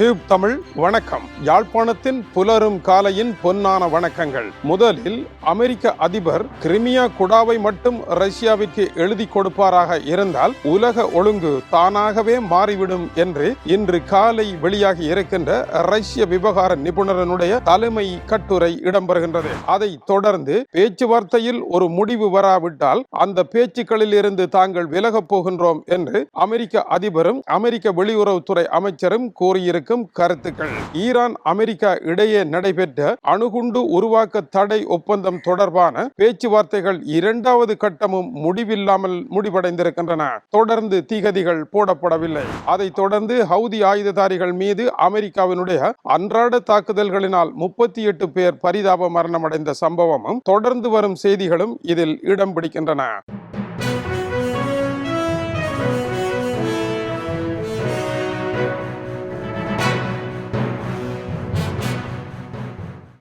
Tube Tamil வணக்கம். யாழ்ப்பாணத்தின் புலரும் காலையின் பொன்னான வணக்கங்கள். முதலில் அமெரிக்க அதிபர் கிரிமியா குடாவை மட்டும் ரஷ்யாவிற்கு எழுதி கொடுப்பாராக இருந்தால் உலக ஒழுங்கு தானாகவே மாறிவிடும் என்று இன்று காலை வெளியாகி இருக்கின்ற ரஷ்ய விவகார நிபுணரனுடைய தலைமை கட்டுரை இடம்பெறுகின்றது. அதை தொடர்ந்து பேச்சுவார்த்தையில் ஒரு முடிவு வராவிட்டால் அந்த பேச்சுக்களில் இருந்து தாங்கள் விலகப் போகின்றோம் என்று அமெரிக்க அதிபரும் அமெரிக்க வெளியுறவுத்துறை அமைச்சரும் கூறியிருக்கும் கருத்துக்கள். ஈரான் அமெரிக்கா இடையே நடைபெற்ற அணுகுண்டு உருவாக்க தடை ஒப்பந்தம் தொடர்பான பேச்சுவார்த்தைகள் இரண்டாவது கட்டமும் முடிவில்லாமல் முடிவடைந்திருக்கின்றன. தொடர்ந்து தீகதிகள் போடப்படவில்லை. அதைத் தொடர்ந்து ஹவுதி ஆயுததாரிகள் மீது அமெரிக்காவினுடைய அன்றாட தாக்குதல்களினால் முப்பத்தி எட்டு பேர் பரிதாப மரணமடைந்த சம்பவமும் தொடர்ந்து வரும் செய்திகளும் இதில் இடம் பிடிக்கின்றன.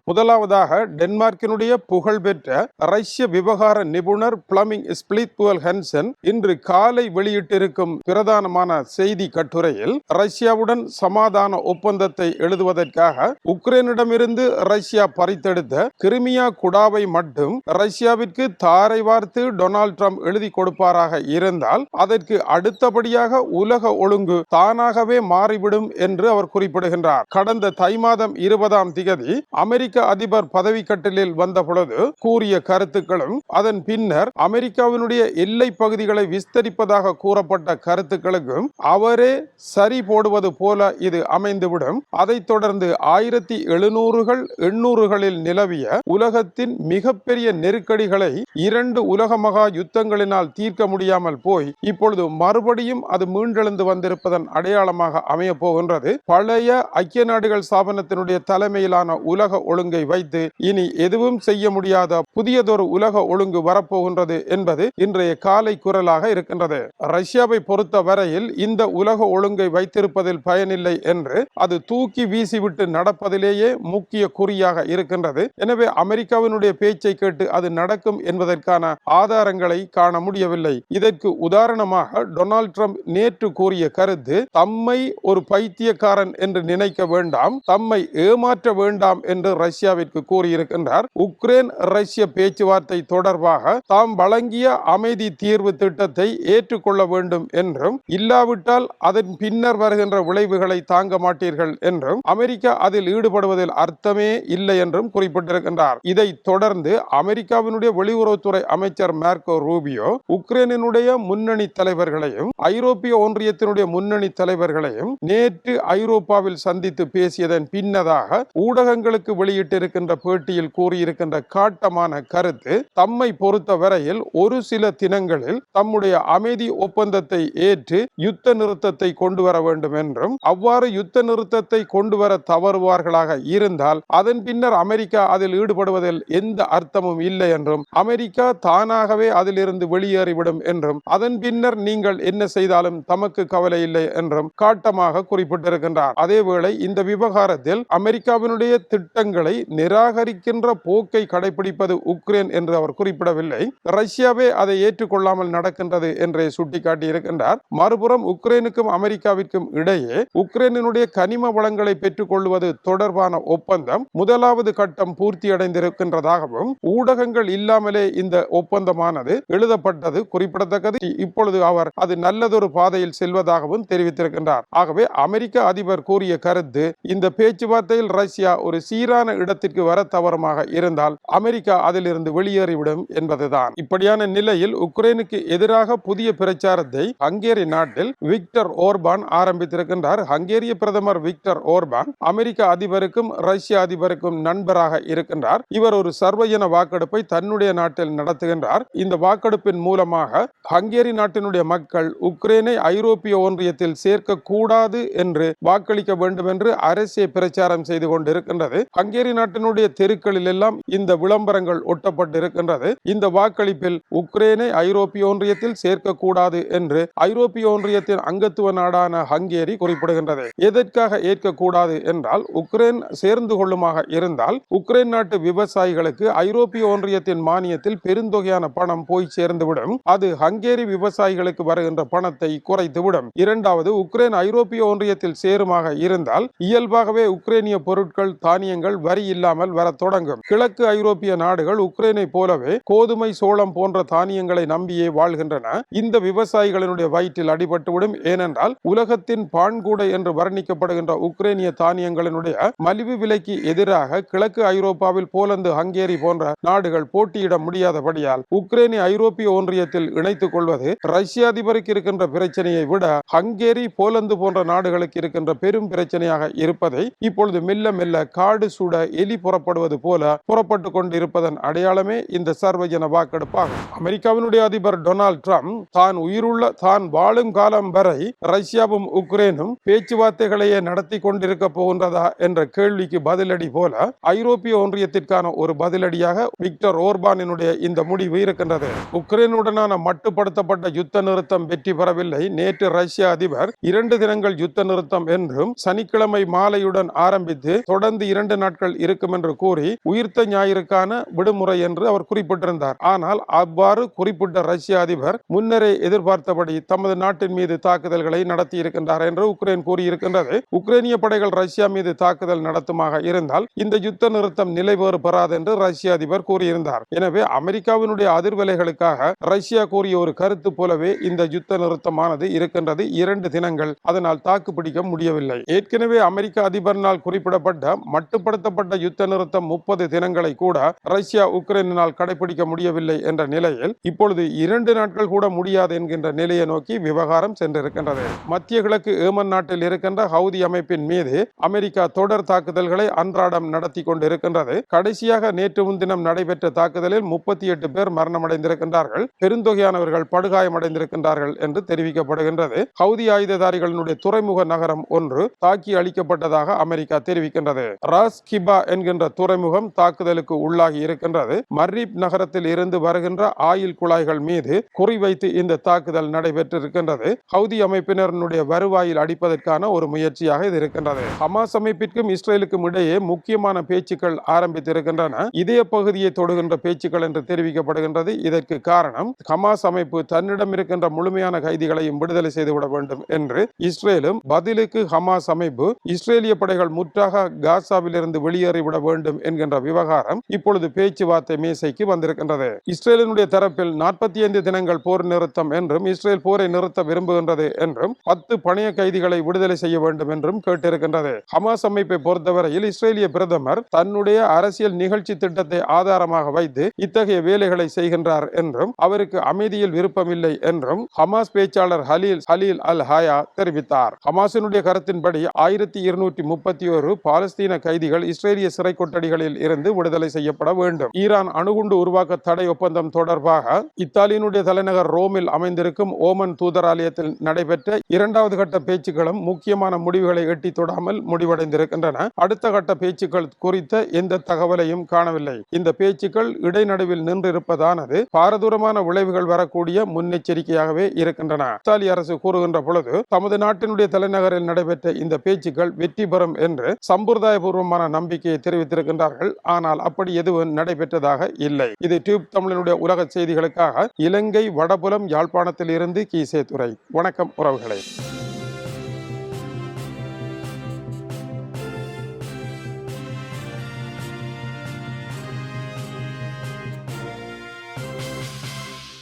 முதலாவதாக டென்மார்க்கினுடைய புகழ்பெற்ற ரஷ்ய விவகார நிபுணர் பிளமிங் ஸ்பிளித்வல் ஹென்சன் இன்று காலை வெளியிட்டிருக்கும் பிரதானமான செய்தி கட்டுரையில் ரஷ்யாவுடன் சமாதான ஒப்பந்தத்தை எழுதுவதற்காக உக்ரைனிடமிருந்து ரஷ்யா பறித்தெடுத்த கிரிமியா குடாவை மட்டும் ரஷ்யாவிற்கு தாரை வார்த்து டொனால்ட் ட்ரம்ப் எழுதி கொடுப்பாராக இருந்தால் அதற்கு அடுத்தபடியாக உலக ஒழுங்கு தானாகவே மாறிவிடும் என்று அவர் குறிப்பிடுகின்றார். கடந்த தை மாதம் இருபதாம் திகதி அமெரிக்க அதிபர் பதவிக்கட்டிலில் வந்த பொழுது கூறிய கருத்துக்களும் அதன் பின்னர் அமெரிக்காவினுடைய எல்லை பகுதிகளை விஸ்தரிப்பதாக கூறப்பட்ட கருத்துக்களுக்கும் அவரே சரி போடுவது போல இது அமைந்துவிடும். அதைத் தொடர்ந்து ஆயிரத்தி எழுநூறுகள் எண்ணூறுகளில் நிலவிய உலகத்தின் மிகப்பெரிய நெருக்கடிகளை இரண்டு உலக மகா யுத்தங்களினால் தீர்க்க முடியாமல் போய் இப்பொழுது மறுபடியும் அது மீண்டெழுந்து வந்திருப்பதன் அடையாளமாக அமைய போகின்றது. பழைய ஐக்கிய நாடுகள் ஸ்தாபனத்தினுடைய தலைமையிலான உலக ஒழுங்கு வைத்து இனி எதுவும் செய்ய முடியாத புதியதொரு உலக ஒழுங்கு வரப்போகின்றது என்பது இன்றைய காலை குரலாக இருக்கின்றது. ரஷ்யாவை பொறுத்த வரையில் இந்த உலக ஒழுங்கை வைத்திருப்பதில் பயனில்லை என்று அது தூக்கி வீசிவிட்டு நடப்பதிலேயே முக்கிய குறியாக இருக்கின்றது. எனவே அமெரிக்காவினுடைய பேச்சை கேட்டு அது நடக்கும் என்பதற்கான ஆதாரங்களை காண முடியவில்லை. இதற்கு உதாரணமாக டொனால்ட் ட்ரம்ப் நேற்று கூறிய கருத்து தம்மை ஒரு பைத்தியக்காரன் என்று நினைக்க வேண்டாம் தம்மை ஏமாற்ற வேண்டாம் என்று ரஷ்யாவிற்கு கூறியிருக்கின்றார் உக்ரைன் ரஷ்ய பேச்சுவார்த்தை தொடர்பாக தாம் வழங்கிய அமைதி தீர்வு திட்டத்தை ஏற்றுக்கொள்ள வேண்டும் என்றும் இல்லாவிட்டால் அதன் பின்னர் வருகின்ற விளைவுகளை தாங்க மாட்டீர்கள் என்றும் அமெரிக்கா அதில் ஈடுபடுவதில் அர்த்தமே இல்லை என்றும் குறிப்பிட்டிருக்கின்றார். இதை தொடர்ந்து அமெரிக்காவினுடைய வெளியுறவுத்துறை அமைச்சர் மேர்கோ ரூபியோ உக்ரைனினுடைய முன்னணி தலைவர்களையும் ஐரோப்பிய ஒன்றியத்தினுடைய முன்னணி தலைவர்களையும் நேற்று ஐரோப்பாவில் சந்தித்து பேசியதன் பின்னதாக ஊடகங்களுக்கு வெளியிட்டிருக்கின்ற பேட்டியில் கூறியிருக்கின்ற காட்டமான கருத்து தம்மை பொறுத்த வரையில் ஒரு சில தினங்களில் தம்முடைய அமைதி ஒப்பந்தத்தை ஏற்று யுத்த நிறுத்தத்தை கொண்டு வர வேண்டும் என்றும் அவ்வாறு யுத்த நிறுத்தத்தை கொண்டு வர தவறுவார்களாக இருந்தால் அதன் பின்னர் அமெரிக்கா அதில் ஈடுபடுவதில் எந்த அர்த்தமும் இல்லை என்றும் அமெரிக்கா தானாகவே அதிலிருந்து வெளியேறிவிடும் என்றும் அதன் பின்னர் நீங்கள் என்ன செய்தாலும் தமக்கு கவலை இல்லை என்றும் காட்டமாக குறிப்பிட்டிருக்கின்றார். அதேவேளை இந்த விவகாரத்தில் அமெரிக்காவினுடைய திட்டங்களை நிராகரிக்கின்ற போக்கை கடைபிடிப்பது உக்ரைன் என்று அவர் குறிப்பிடவில்லை. ரஷ்யாவே அதை ஏற்றுக்கொள்ளாமல் நடக்கின்றது என்றே சுட்டிக்காட்டியிருக்கின்றார். மறுபுறம் உக்ரைனுக்கும் அமெரிக்காவிற்கும் இடையே உக்ரைனுடைய கனிம வளங்களை பெற்றுக் கொள்வது தொடர்பான ஒப்பந்தம் முதலாவது கட்டம் பூர்த்தியடைந்திருக்கின்றதாகவும் ஊடகங்கள் இல்லாமலே இந்த ஒப்பந்தமானது எழுதப்பட்டது குறிப்பிடத்தக்கது. இப்பொழுது அவர் அது நல்லதொரு பாதையில் செல்வதாகவும் தெரிவித்திருக்கின்றார். ஆகவே அமெரிக்க அதிபர் கூறிய கருத்து இந்த பேச்சுவார்த்தையில் ரஷ்யா ஒரு சீரான இடத்திற்கு வர தவறுமாக இருந்தால் அமெரிக்கா அதிலிருந்து வெளியேறிவிடும் என்பதுதான். இப்படியான நிலையில் உக்ரைனுக்கு எதிராக புதிய பிரச்சாரத்தை ஹங்கேரி நாட்டில் விக்டர் ஓர்பான் ஆரம்பித்திருக்கின்றார். ஹங்கேரிய பிரதமர் விக்டர் ஓர்பான் அமெரிக்க அதிபருக்கும் ரஷ்ய அதிபருக்கும் நண்பராக இருக்கின்றார். இவர் ஒரு சர்வஜன வாக்கெடுப்பை தன்னுடைய நாட்டில் நடத்துகின்றார். இந்த வாக்கெடுப்பின் மூலமாக ஹங்கேரி நாட்டினுடைய மக்கள் உக்ரைனை ஐரோப்பிய ஒன்றியத்தில் சேர்க்க கூடாது என்று வாக்களிக்க வேண்டும் என்று அரசே பிரச்சாரம் செய்து கொண்டிருக்கின்றது. ஹங்கேரி நாட்டினுடைய தெருக்களில் எல்லாம் இந்த விளம்பரங்கள் ஒட்டப்பட்டு இருக்கின்றது இந்த வாக்களிப்பில் உக்ரைனை ஐரோப்பிய ஒன்றியத்தில் சேர்க்கக்கூடாது என்று ஐரோப்பிய ஒன்றியத்தின் அங்கத்துவ நாடான ஹங்கேரி குறிப்பிடுகின்றது. எதற்காக ஏற்கக்கூடாது என்றால் உக்ரைன் சேர்ந்து கொள்ளுமாக இருந்தால் உக்ரைன் நாட்டு விவசாயிகளுக்கு ஐரோப்பிய ஒன்றியத்தின் மானியத்தில் பெருந்தொகையான பணம் போய் சேர்ந்துவிடும். அது ஹங்கேரி விவசாயிகளுக்கு வருகின்ற பணத்தை குறைத்துவிடும். இரண்டாவது உக்ரைன் ஐரோப்பிய ஒன்றியத்தில் சேருமாக இருந்தால் இயல்பாகவே உக்ரைனிய பொருட்கள் தானியங்கள் வரி வரி இல்லாமல் வர தொடங்கும். கிழக்கு ஐரோப்பிய நாடுகள் உக்ரைனை போலவே கோதுமை சோளம் போன்ற தானியங்களை நம்பியே வாழ்கின்றன. இந்த விவசாயிகளினுடைய வயிற்றில் அடிபட்டுவிடும். ஏனென்றால் உலகத்தின் பான்கூடை என்று வர்ணிக்கப்படுகின்ற உக்ரைனிய தானியங்களினுடைய மலிவு விலைக்கு எதிராக கிழக்கு ஐரோப்பாவில் போலந்து ஹங்கேரி போன்ற நாடுகள் போட்டியிட முடியாதபடியால் உக்ரைனை ஐரோப்பிய ஒன்றியத்தில் இணைத்துக் கொள்வது ரஷ்ய அதிபருக்கு இருக்கின்ற பிரச்சனையை விட ஹங்கேரி போலந்து போன்ற நாடுகளுக்கு இருக்கின்ற பெரும் பிரச்சனையாக இருப்பதை இப்பொழுது மெல்ல மெல்ல காடு சூட எலி புறப்படுவது போல புறப்பட்டு கொண்டிருப்பதன் அடையாளமே இந்த சர்வஜன வாக்கெடுப்பாகும். அமெரிக்காவினுடைய அதிபர் டொனால்ட் ட்ரம்ப் தான் உயிருள்ள தான் வாழும் காலம் வரை ரஷ்யாவும் உக்ரைனும் பேச்சுவார்த்தைகளையே நடத்தி கொண்டிருக்க போகின்றதா என்ற கேள்விக்கு பதிலடி போல ஐரோப்பிய ஒன்றியத்திற்கான ஒரு பதிலடியாக விக்டர் ஓர்பானினுடைய இந்த முடிவு இருக்கின்றது. உக்ரைனுடனான மட்டுப்படுத்தப்பட்ட யுத்த நிறுத்தம் வெற்றி பெறவில்லை. நேற்று ரஷ்ய அதிபர் இரண்டு தினங்கள் யுத்த நிறுத்தம் என்றும் சனிக்கிழமை மாலையுடன் ஆரம்பித்து தொடர்ந்து இரண்டு நாட்கள் இருக்கும் என்று கூறி உயிர்த்த ஞாயிறுக்கான விடுமுறை என்று அவர் குறிப்பிட்டிருந்தார். ஆனால் அவ்வாறு குறிப்பிட்ட ரஷ்ய அதிபர் முன்னரே எதிர்பார்த்தபடி தமது நாட்டின் மீது தாக்குதல்களை நடத்தி இருக்கின்றார் என்று உக்ரைன் கூறியிருக்கின்றது. உக்ரைனிய படைகள் ரஷ்யா மீது தாக்குதல் நடத்துமாக இருந்தால் இந்த யுத்த நிறுத்தம் நிலைவேறு பெறாது என்று ரஷ்ய அதிபர் கூறியிருந்தார். எனவே அமெரிக்காவினுடைய அதிர்வலைகளுக்காக ரஷ்யா கூறிய ஒரு கருத்து போலவே இந்த யுத்த நிறுத்தமானது இருக்கின்றது இரண்டு தினங்கள். அதனால் தாக்கு பிடிக்க முடியவில்லை. ஏற்கனவே அமெரிக்க அதிபரினால் குறிப்பிடப்பட்ட மட்டுப்படுத்தப்பட்ட யுத்த நிறுத்தம் முப்பது தினங்களை கூட ரஷ்யா உக்ரைனினால் கடைபிடிக்க முடியவில்லை என்ற நிலையில் இப்பொழுது இரண்டு நாட்கள் கூட முடியாது என்கின்ற நிலையை நோக்கி விவகாரம் சென்றிருக்கின்றது. மத்திய கிழக்கு ஏமன் நாட்டில் இருக்கின்ற ஹவுதி அமைப்பின் மீது அமெரிக்கா தொடர் தாக்குதல்களை அன்றாடம் நடத்தி கொண்டிருக்கின்றது. கடைசியாக நேற்று முன்தினம் நடைபெற்ற தாக்குதலில் முப்பத்தி எட்டு பேர் மரணமடைந்திருக்கின்றார்கள். பெருந்தொகையானவர்கள் படுகாயமடைந்திருக்கின்றார்கள் என்று தெரிவிக்கப்படுகின்றது. ஹவுதி ஆயுததாரிகளினுடைய துறைமுக நகரம் ஒன்று தாக்கி அளிக்கப்பட்டதாக அமெரிக்கா தெரிவிக்கின்றது. ராஸ் கிப என்கின்ற துறைமுகம் தாக்குதலுக்கு உள்ளாகி இருக்கின்றது. மர்ரீப் நகரத்தில் இருந்து வருகின்ற ஆயில் குழாய்கள் மீது குறிவைத்து இந்த தாக்குதல் நடைபெற்றிருக்கின்றது. ஹவுதி அமைப்பினருடைய வருவாயில் அடிப்பதற்கான ஒரு முயற்சியாக இது இருக்கின்றது. ஹமாஸ் அமைப்பிற்கும் இஸ்ரேலுக்கும் இடையே முக்கியமான பேச்சுக்கள் ஆரம்பித்திருக்கின்றன. இதய பகுதியை தொடுகின்ற பேச்சுக்கள் என்று தெரிவிக்கப்படுகின்றது. இதற்கு காரணம் ஹமாஸ் அமைப்பு தன்னிடம் இருக்கின்ற முழுமையான கைதிகளையும் விடுதலை செய்துவிட வேண்டும் என்று இஸ்ரேலும் பதிலுக்கு ஹமாஸ் அமைப்பு இஸ்ரேலிய படைகள் முற்றாக காசாவிலிருந்து வெளியேறிவிட வேண்டும் என்கின்ற விவகாரம் இப்பொழுது பேச்சுவார்த்தை மேசைக்கு வந்திருக்கின்றது. இஸ்ரேலினுடைய தரப்பில் நாற்பத்தி ஐந்து தினங்கள் போர் நிறுத்தம் என்றும் இஸ்ரேல் போரை நிறுத்த விரும்புகின்றது என்றும் பத்து பணைய கைதிகளை விடுதலை செய்ய வேண்டும் என்றும் கேட்டிருக்கின்றது. ஹமாஸ் அமைப்பை பொறுத்தவரையில் இஸ்ரேலிய பிரதமர் தன்னுடைய அரசியல் நிகழ்ச்சி திட்டத்தை ஆதாரமாக வைத்து இத்தகைய வேலைகளை செய்கின்றார் என்றும் அவருக்கு அமைதியில் விருப்பமில்லை என்றும் ஹமாஸ் பேச்சாளர் ஹலீல் ஹலீல் அல் ஹயா தெரிவித்தார். ஹமாஸினுடைய கருத்தின்படி ஆயிரத்தி இருநூற்றி முப்பத்தி ஒரு பாலஸ்தீன கைதிகள் இஸ்ரேல் இஸ்ரேலிய சிறை கொட்டடிகளில் இருந்து விடுதலை செய்யப்பட வேண்டும். ஈரான் அணுகுண்டு உருவாக்க தடை ஒப்பந்தம் தொடர்பாக இத்தாலியினுடைய தலைநகர் ரோமில் அமைந்திருக்கும் ஓமன் தூதராலயத்தில் நடைபெற்ற இரண்டாவது கட்ட பேச்சுக்களும் முக்கியமான முடிவுகளை எட்டி தொடாமல் முடிவடைந்திருக்கின்றன. அடுத்த கட்ட பேச்சுக்கள் குறித்த எந்த தகவலையும் காணவில்லை. இந்த பேச்சுக்கள் இடைநடுவில் நின்றிருப்பதானது பாரதூரமான விளைவுகள் வரக்கூடிய முன்னெச்சரிக்கையாகவே இருக்கின்றன. இத்தாலி அரசு கூறுகின்ற பொழுது தமது நாட்டினுடைய தலைநகரில் நடைபெற்ற இந்த பேச்சுக்கள் வெற்றி பெறும் என்று சம்பிரதாயபூர்வமான நம்பிக்கை நம்பிக்கையை தெரிவித்திருக்கின்றார்கள். ஆனால் அப்படி எதுவும் நடைபெற்றதாக இல்லை. இது டியூப் தமிழனுடைய உலக செய்திகளுக்காக இலங்கை வடபுலம் யாழ்ப்பாணத்தில் இருந்து கீசே துறை வணக்கம் உறவுகளை.